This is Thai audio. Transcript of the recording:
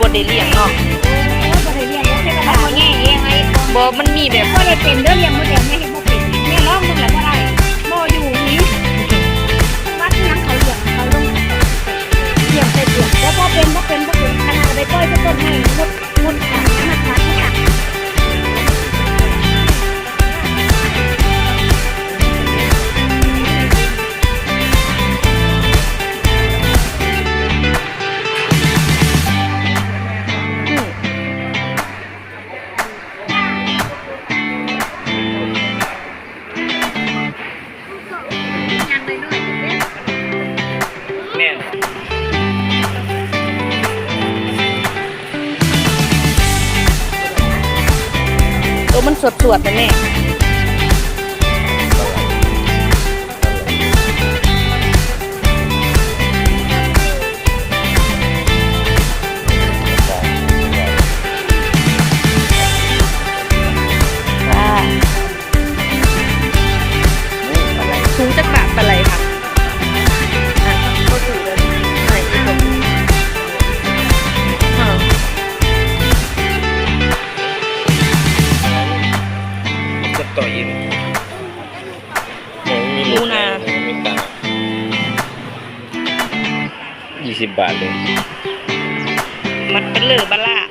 บ่ได้เลี้ยงเนาะบ่ได้เรียนบ่เทวดาเขาแง่เองไอ้บ่มันมีแบบบ่ได้เป็นเด้อเรียนบ่ได้แม่เฮ็ดบ่ แม่นตัวมันสวดๆนะแม่ ต่อยยินมีดูนามีตังยี่สิบบาทเลย มันเป็นเหลือบะ